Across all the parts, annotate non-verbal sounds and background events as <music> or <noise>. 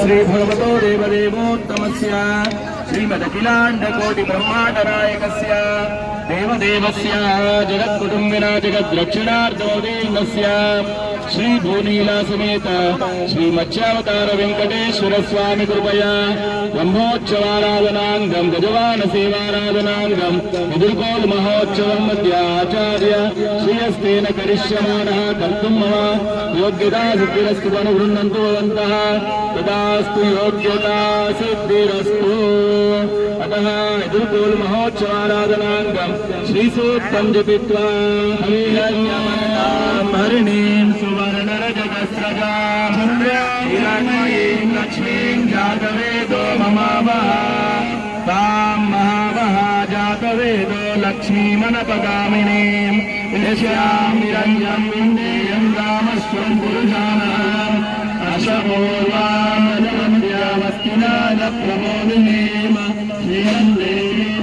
శ్రీభగవతో దేవదేవోత్తమస్య. శ్రీమదఖిలాండకోటి బ్రహ్మాండనాయకస్య దేవదేవస్య జగత్కుటుంబిన జగద్రక్షిణార్థోదీర్ణస్య శ్రీ భూనీల సమేత శ్రీ మత్స్యావతార వెంకటేశ్వర స్వామి కృపయా. బ్రహ్మోత్సవారాధనాంగం గజవాన సేవారాధనాంగం ఎదుర్కోల్ మహోత్సవం మధ్య ఆచార్య శ్రీయస్తేన కరిష్యమాణ కర్తుం మమ. యోగ్యతా సిద్ధిరస్తు అనుగృహంతు భవంత తదాస్తు యోగ్యతా సిద్ధిరస్తు అతః ఎదుర్కోల్ మహోత్సవారాధనాంగం శ్రీసూక్తం జపిత్వా. హరిణీం हिरण्मयीम् लक्ष्मीम् जातवेदो ममावः ताम् महावः जातवेदो लक्ष्मीमनपगामिनीम् यस्याम् निरञ्जम् विन्देयम् रामस्वम् पुरुषाणाम् अशपूर्वामस्तिना न प्रमोदिनीम श्रियम् देवीम्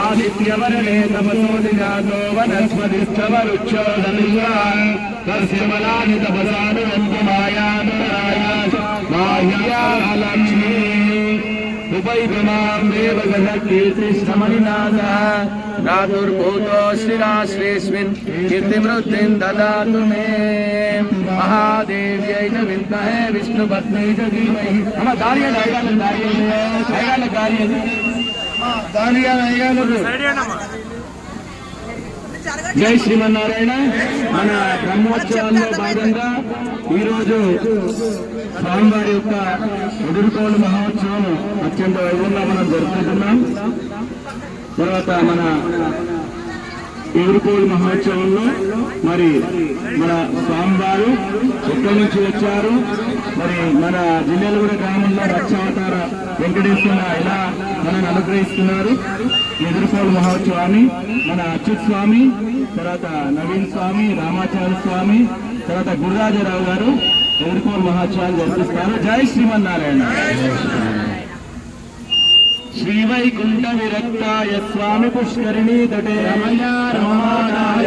ఆదిత్యవరణే తపసోది జాతో వనస్పతిస్తవరుక్షోదలింగాన్ తస్య బలాని తపసాను వంపు మాయాదురాయ మాహ్యా లక్ష్మీ उपैतमामेव गजकीर्तिश्रमनिनाथ धातुर्भूतो श्रीराश्रेऽस्मिन् कीर्तिवृद्धिं ददातु मे महादेव्यै च विद्महे विष्णुपत्न्यै च धीमहि मम कार्य कार्य कार्य कार्य జై శ్రీమన్నారాయణ. మన బ్రహ్మోత్సవాల్లో భాగంగా ఈరోజు స్వామివారి యొక్క ఎదుర్కోలు మహోత్సవం అత్యంత వైభవంగా మనం జరుపుకుంటున్నాం. తర్వాత మన ఎదుర్కోలు మహోత్సవంలో మరి మన స్వామివారు ఎక్కడి నుంచి వచ్చారు? మరి మన జిల్లాలగూడ గ్రామంలో రక్షావతార వెంకటేశ్వర ఎలా మనల్ని అనుగ్రహిస్తున్నారు. ఎదుర్కోలు మహోత్సవాన్ని మన అచ్యుత్ స్వామి తర్వాత నవీన్ స్వామి రామాచార్య స్వామి తర్వాత గురురాజరావు గారు ఎదుర్కోలు మహోత్సవాలు జరిపిస్తారు. జై శ్రీమన్నారాయణ. శ్రీవైకుంఠ విరక్తాయ స్వామి పుష్కరిణీ తటే. రమణా రమణాయ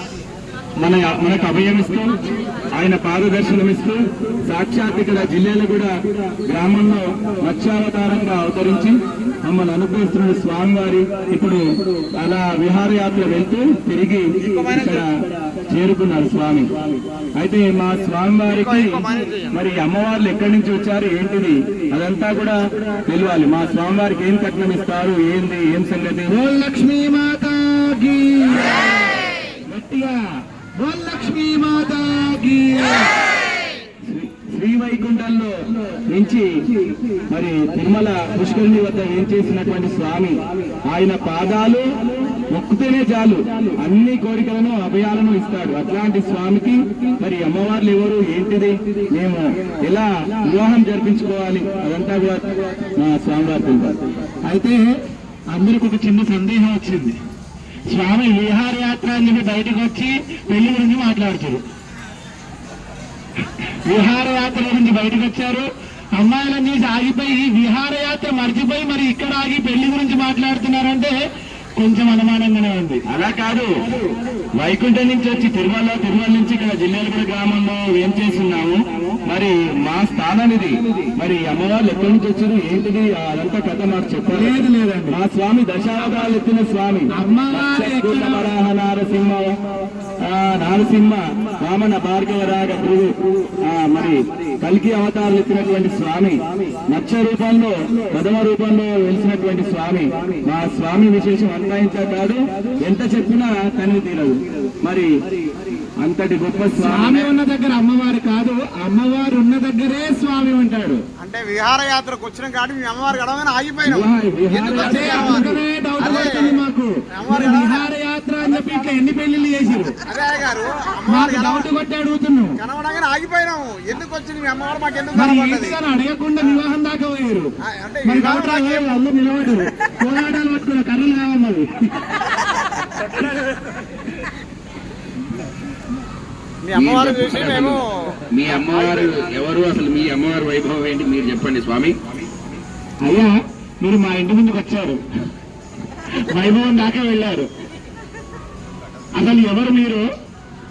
మన మనకు అభయమిస్తూ ఆయన పాదదర్శనమిస్తూ సాక్షాత్ ఇక్కడ జిల్లాలో కూడా గ్రామంలో మత్స్యావతారంగా అవతరించి మమ్మల్ని అనుగ్రహిస్తున్న స్వామివారి ఇప్పుడు అలా విహారయాత్ర వెళ్తూ తిరిగి ఇక్కడ చేరుకున్నారు స్వామి. అయితే మా స్వామివారికి మరి అమ్మవార్లు ఎక్కడి నుంచి వచ్చారు ఏంటిది అదంతా కూడా తెలియాలి మా స్వామివారికి ఏం కట్నం ఇస్తారు ఏంది ఏం సంగతి? లక్ష్మీ మాతాకి! గట్టిగా బోల్ మాతాకి శ్రీ వైకుంఠంలో నుంచి మరి తిరుమల పుష్కరిణి వద్ద ఏం చేసినటువంటి స్వామి ఆయన పాదాలు మొక్కుతేనే చాలు. అన్ని కోరికలను అభయాలను ఇస్తాడు. అట్లాంటి స్వామికి మరి అమ్మవార్లు ఎవరు? ఏంటిది? మేము ఎలా వివాహం జరిపించుకోవాలి? అదంతా కూడా మా స్వామివారి అయితే అందరికి ఒక చిన్న సందేహం వచ్చింది. స్వామి విహారయాత్ర అని చెప్పి బయటకు వచ్చి పెళ్ళి గురించి మాట్లాడుతారు. విహారయాత్ర నుంచి బయటకు వచ్చారు అమ్మాయిలన్నీ ఆగిపోయి విహారయాత్ర మర్చిపోయి మరి ఇక్కడ ఆగి పెళ్ళి గురించి మాట్లాడుతున్నారంటే కొంచెం అనుమానంగానే ఉంది. అలా కాదు. వైకుంఠం నుంచి వచ్చి తిరుమల తిరుమల నుంచి ఇక్కడ జిల్లాలపూడి గ్రామంలో ఏం చేస్తున్నాము మరి మా స్థానం ఇది మరి అమ్మవాళ్ళు ఎక్కడి నుంచి వచ్చారు? ఏంటిది? అదంతా కథ మాకు చెప్పలేదు లేదండి. మా స్వామి దశావతారాలు ఎత్తిన స్వామి. వరాహ నారసింహ. నారసింహ వామన భార్గవ రాగ గురువు మరి కలికి అవతారాలు ఎత్తినటువంటి స్వామి. మత్స్య రూపంలో ప్రథమ రూపంలో వెలిసినటువంటి స్వామి. మా స్వామి విశేషం అంతా ఇంత కాదు. ఎంత చెప్పినా తనివి తీరదు. మరి అంతటి గొప్ప స్వామి. ఉన్న దగ్గర అమ్మవారు కాదు అమ్మవారు ఉన్న దగ్గరే స్వామి ఉంటాడు. అంటే విహారయాత్రకు వచ్చిన కాడి మీ అమ్మవారు గడవగానే ఆగిపోయినాం. మాకు. మరి విహారయాత్ర అని చెప్పి ఇట్లా ఎన్ని పెళ్ళిళ్ళు చేసిరు అదే గారు అమ్మవారు మాకు డౌట్ కొట్టి అడుగుతున్నాం. కనవడంగానే ఆగిపోయినాము ఎందుకు వచ్చింది మీ అమ్మవారు? మాకు ఎందుకు అడగకుండా వివాహం దాకా పోయారు మరి డౌట్ నిలబడరు పోరాటాలు పట్టుకున్న కర్రలు కావన్నది <laughs> మీ అమ్మవారు చూసి మేము మీ అమ్మవారు ఎవరు? అసలు మీ అమ్మవారి వైభవం ఏంటి? మీరు చెప్పండి స్వామి. అయ్యా మీరు మా ఇంటి ముందుకు వచ్చారు. వైభవం దాకా వెళ్ళారు. అసలు ఎవరు మీరు?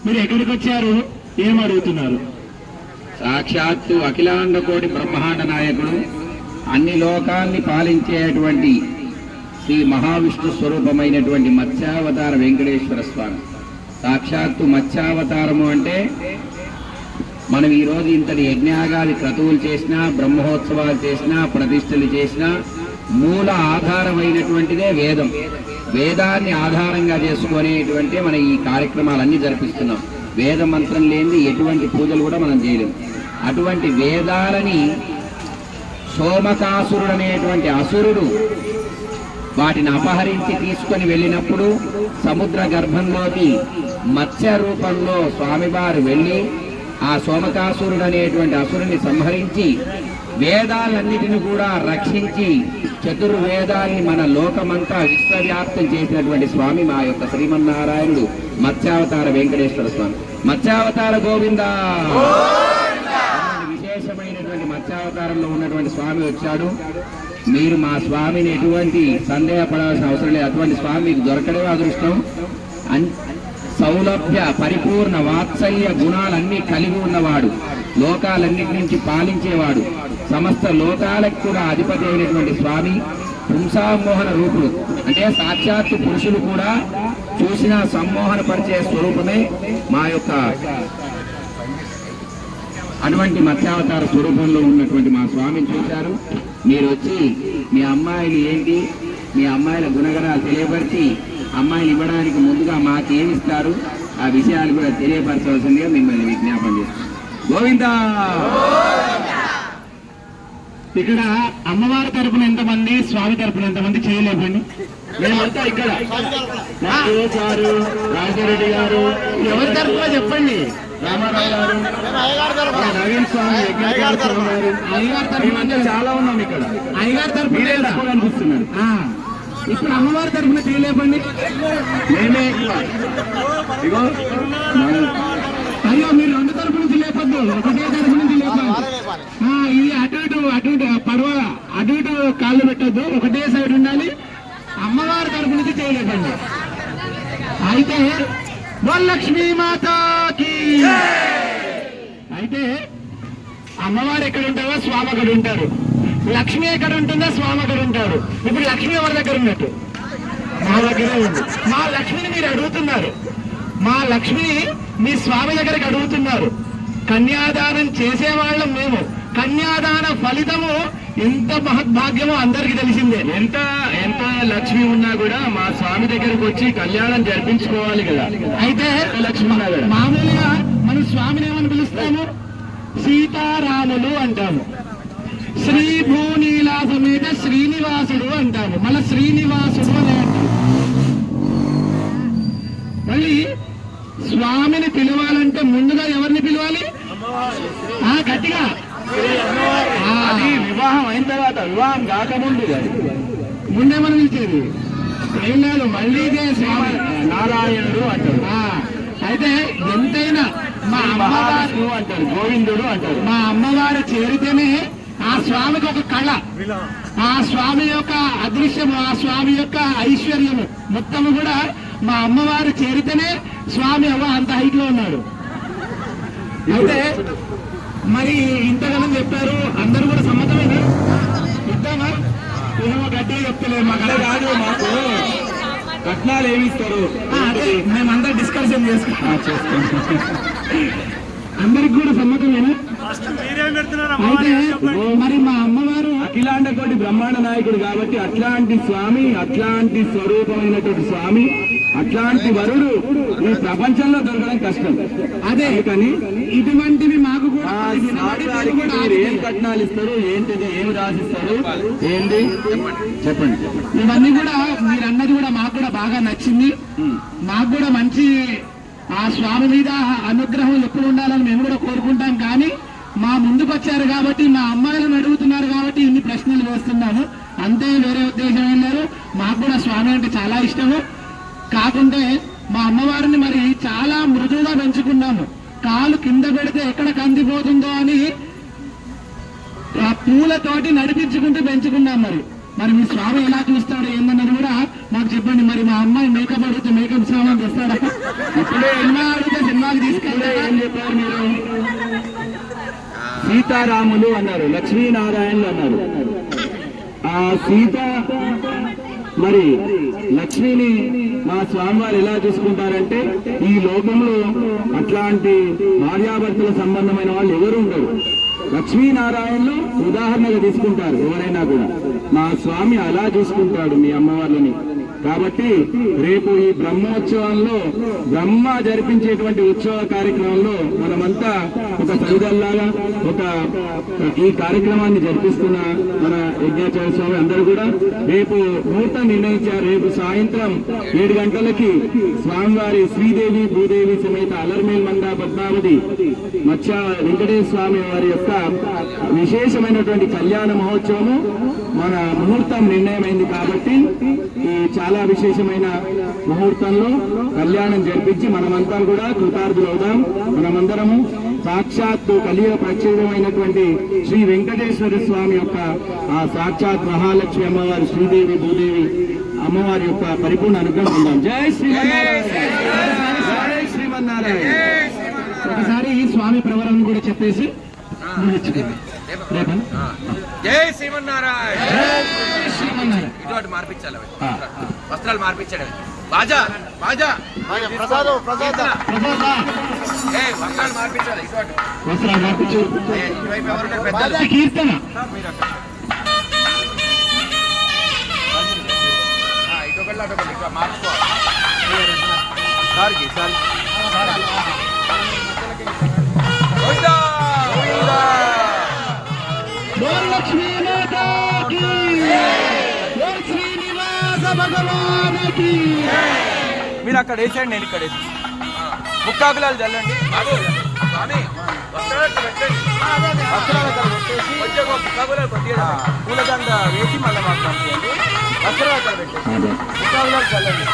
మీరు ఎక్కడికి వచ్చారు? ఏం అడుగుతున్నారు? సాక్షాత్తు అఖిలాండ కోటి బ్రహ్మాండ నాయకుడు అన్ని లోకాల్ని పాలించేటువంటి శ్రీ మహావిష్ణు స్వరూపమైనటువంటి మత్స్యావతార వెంకటేశ్వర స్వామి. సాక్షాత్తు మత్స్యావతారము అంటే మనం ఈరోజు ఇంతటి యజ్ఞాగాది క్రతువులు చేసినా బ్రహ్మోత్సవాలు చేసినా ప్రతిష్టలు చేసినా మూల ఆధారమైనటువంటిదే వేదం. వేదాన్ని ఆధారంగా చేసుకునేటువంటి మన ఈ కార్యక్రమాలన్నీ జరిపిస్తున్నాం. వేద మంత్రం లేనిది ఎటువంటి పూజలు కూడా మనం చేయలేము అటువంటి వేదాలని సోమకాసురుడు అనేటువంటి అసురుడు వాటిని అపహరించి తీసుకొని వెళ్ళినప్పుడు సముద్ర గర్భంలోకి మత్స్య రూపంలో స్వామివారు వెళ్ళి ఆ సోమకాసురుడు అనేటువంటి అసురుని సంహరించి వేదాలన్నిటిని కూడా రక్షించి చతుర్వేదాల్ని మన లోకమంతా విశ్వవ్యాప్తం చేసినటువంటి స్వామి మా యొక్క శ్రీమన్నారాయణుడు మత్స్యావతార వెంకటేశ్వర స్వామి. మత్స్యావతార గోవిందా? విశేషమైనటువంటి మత్స్యావతారంలో ఉన్నటువంటి స్వామి వచ్చాడు. మీరు మా స్వామిని ఎటువంటి సందేహపడాల్సిన అవసరం లేదు. అటువంటి స్వామి మీకు దొరకడే అదృష్టం. అన్- సౌలభ్య పరిపూర్ణ వాత్సల్య గుణాలన్నీ కలిగి ఉన్నవాడు. లోకాలన్నిటి నుంచి పాలించేవాడు. సమస్త లోకాలకు కూడా అధిపతి అయినటువంటి స్వామి పుంసామోహన రూపుడు. అంటే సాక్షాత్తు పురుషులు కూడా చూసిన సమ్మోహన పరిచే స్వరూపమే మా యొక్క అటువంటి మత్స్యావతార స్వరూపంలో ఉన్నటువంటి మా స్వామిని చూశారు. మీరు వచ్చి మీ అమ్మాయిలు ఏంటి? మీ అమ్మాయిల గుణగణాలు తెలియపరిచి అమ్మాయిలు ఇవ్వడానికి ముందుగా మాకు ఏమి ఇస్తారు ఆ విషయాలు కూడా తెలియపరచవలసిందిగా మిమ్మల్ని విజ్ఞాపన చేస్తాం గోవిందా! ఇక్కడ అమ్మవారి తరపున ఎంతమంది స్వామి తరపున ఎంతమంది చేయలేదండి? మేమంతా ఇక్కడ. రాజారెడ్డి గారు. ఎవరి తరపున చెప్పండి? అయ్యగారి చాలా ఉన్నాం ఇక్కడ అయ్యగారి ఇప్పుడు అమ్మవారి తరపున చేయలేపండి మేమే ఇగో అయ్యో మీరు రెండు తరపు నుంచి లేపద్దు ఒకటే తరపు నుంచి లేపాలి ఇది అటు ఇటు అటు ఇటు పడవ అటు ఇటు కాళ్ళు పెట్టద్దు ఒకటే సైడ్ ఉండాలి అమ్మవారి తరపు నుంచి చేయలేదండి. అయితే వరలక్ష్మీ మాత అయితే అమ్మవారు ఎక్కడ ఉంటారో స్వామి అక్కడ ఉంటారు లక్ష్మి ఎక్కడ ఉంటుందో స్వామి అక్కడ ఉంటారు ఇప్పుడు లక్ష్మి ఎవరి దగ్గర ఉన్నట్టు? మా దగ్గరే ఉంది. మా లక్ష్మిని మీరు అడుగుతున్నారు. మా లక్ష్మిని మీ స్వామి దగ్గరికి అడుగుతున్నారు. కన్యాదానం చేసేవాళ్ళం మేము. కన్యాదాన ఫలితము ఎంత మహద్భాగ్యమో అందరికి తెలిసిందే. ఎంత ఎంత లక్ష్మి ఉన్నా కూడా మా స్వామి దగ్గరకు వచ్చి కళ్యాణం జరిపించుకోవాలి కదా. అయితే లక్ష్మి మామూలుగా మనం స్వామిని ఏమని పిలుస్తాము? సీతారాములు అంటాము. శ్రీ భూనీలా సమేత శ్రీనివాసుడు అంటాము. మళ్ళీ శ్రీనివాసుడు అని మళ్ళీ స్వామిని పిలవాలంటే ముందుగా ఎవరిని పిలవాలి? ఆ గట్టిగా. అది వివాహం అయిన తర్వాత వివాహం కాకముందు అది. ముందేమని పిలిచేది? ఏం లేదు మళ్ళీ ఇదే స్వామి. నారాయణుడు అంటారు ఆ, అయితే ఎంతైనా మా అమ్మవారు అంటారు గోవిందుడు అంటారు. మా అమ్మవారు చేరితేనే ఆ స్వామికి ఒక కళ. ఆ స్వామి యొక్క అదృశ్యము ఆ స్వామి యొక్క ఐశ్వర్యము మొత్తము కూడా మా అమ్మవారు చేరితేనే స్వామి అవ్వ అంత హైట్లో ఉన్నాడు. అయితే మరి ఇంతగానం చెప్పారు అందరూ కూడా సమ్మతమేనా? ఇద్దామా ఏమో గట్టిగా చెప్తలేదు మాకు. అలా అలా కాదు మాకు. కట్నాలు ఏమి ఇస్తారు? మేమందరం డిస్కషన్ చేసుకుంటాం. అందరికి కూడా సమ్మతమేనా మీరే అయితే మరి మా అమ్మవారు అఖిలాండ కోటి బ్రహ్మాండ నాయకుడు కాబట్టి అట్లాంటి స్వామి అట్లాంటి స్వరూపమైనటువంటి స్వామి అట్లాంటి వరుడు ఈ ప్రపంచంలో దొరకడం కష్టం. అదే అందుకని ఇటువంటివి మాకు కూడా మీరు ఏం కట్నాలు ఇస్తారు ఏంటిది ఏమి రాసిస్తారు? ఏంటి? చెప్పండి. ఇవన్నీ కూడా మీరు అన్నది కూడా మాకు కూడా బాగా నచ్చింది. మాకు కూడా మంచి ఆ స్వామి మీద అనుగ్రహం ఎప్పుడు ఉండాలని మేము కూడా కోరుకుంటాం. కానీ మా ముందుకు వచ్చారు కాబట్టి మా అమ్మాయిలను అడుగుతున్నారు కాబట్టి ఇన్ని ప్రశ్నలు వేస్తున్నాను. అంతే వేరే ఉద్దేశం వెళ్ళారు మాకు కూడా స్వామి అంటే చాలా ఇష్టము. కాకుంటే మా అమ్మవారిని మరి చాలా మృదువుగా పెంచుకున్నాము. కాలు కింద పెడితే ఎక్కడ కందిపోతుందో అని ఆ పూలతోటి నడిపించుకుంటూ పెంచుకున్నాం మరి. మరి మీ స్వామి ఎలా చూస్తాడు ఏందన్నది కూడా మాకు చెప్పండి. మరి మా అమ్మాయి మేకప్ అడిగితే మేకప్ సామాన్ తెస్తాడా? ఇప్పుడే సినిమా అడిగితే సినిమాకి తీసుకెళ్ళా ఏం చెప్పారు మీరు? సీతారాములు అన్నారు లక్ష్మీనారాయణులు అన్నారు. ఆ సీత మరి లక్ష్మిని మా స్వామివారు ఎలా చూసుకుంటారంటే ఈ లోకంలో అట్లాంటి భార్యాభర్తల సంబంధమైన వాళ్ళు ఎవరు ఉండరు. లక్ష్మీనారాయణలు ఉదాహరణగా తీసుకుంటారు ఎవరైనా కూడా. మా స్వామి అలా చూసుకుంటాడు మీ అమ్మవార్లని. కాబట్టి రేపు ఈ బ్రహ్మోత్సవంలో బ్రహ్మ జరిపించేటువంటి ఉత్సవ కార్యక్రమంలో మనమంతా ఒక సరిదల్లాగా ఒక ఈ కార్యక్రమాన్ని జరిపిస్తున్న మన యజ్ఞాచార్య స్వామి అందరూ కూడా రేపు ముహూర్తం నిర్ణయించారు రేపు సాయంత్రం ఏడు గంటలకి స్వామివారి శ్రీదేవి భూదేవి సమేత అలర్మేల్ మంద పద్మావతి మత్స్య వెంకటేశ్వర స్వామి వారి యొక్క విశేషమైనటువంటి కళ్యాణ మహోత్సవము మన ముహూర్తం నిర్ణయమైంది కాబట్టి ఈ చాలా విశేషమైన ముహూర్తంలో కళ్యాణం జరిపించి మనమంతా కూడా కృతార్థులవుదాం. మనమందరము సాక్షాత్తు కలియుగ ప్రత్యేకమైనటువంటి శ్రీ వెంకటేశ్వర స్వామి యొక్క ఆ సాక్షాత్ మహాలక్ష్మి అమ్మవారి శ్రీదేవి భూదేవి అమ్మవారి యొక్క పరిపూర్ణ అనుగ్రహం పొందాం. జై శ్రీమన్నారాయణ. జై శ్రీమన్నారాయణ. ఒకసారి ఈ స్వామి ప్రవరం కూడా చెప్పేసి. రేపా? జై శ్రీమన్నారాయణ. ఇటువంటి మార్పించాలి అవి. వస్త్రాలు మార్పించాడు అవి. బాజా బాజా. ప్రసాద్ ప్రసాద్. ప్రసాదా, ఏ వస్త్రాలు మార్పించాలి. ఇటువంటి వస్త్రాలు మార్పించు. ఏ, ఇటువైపు ఈ కీర్తన. మీరు అక్కడ. మార్చుకోవాలి సార్కి సార్ గోవిందా! గోవిందా! మీరు అక్కడ వేసేయండి నేను ఇక్కడ వేసి ముక్కాకులాలు చల్లండి. పూలదండ వేసి మళ్ళీ పంపించండి వస్త్రాలు అక్కడ పెట్టేసి ముక్కాకులాలు చల్లండి.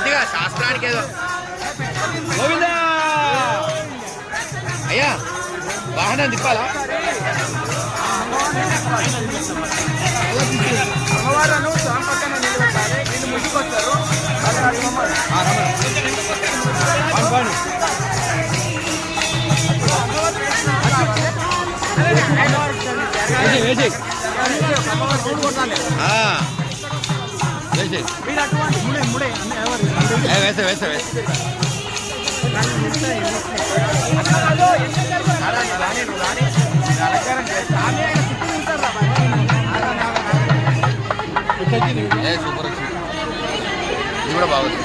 కొద్దిగా శాస్త్రానికి ఏదో. గోవిందా! అయ్యా వాహనం తిప్పాలా? స్వామి పక్కన నిలబెట్టాలి. అమ్మవారు. కొట్టాలి. వేసే వేసే వేసే సూపర్ వచ్చింది. ఇది కూడా బాగుంది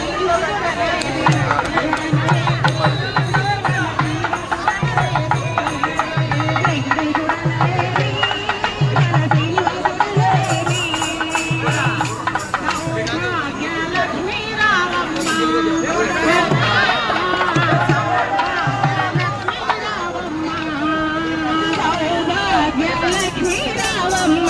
సౌభాగ్యలక్ష్మీ రావమ్మ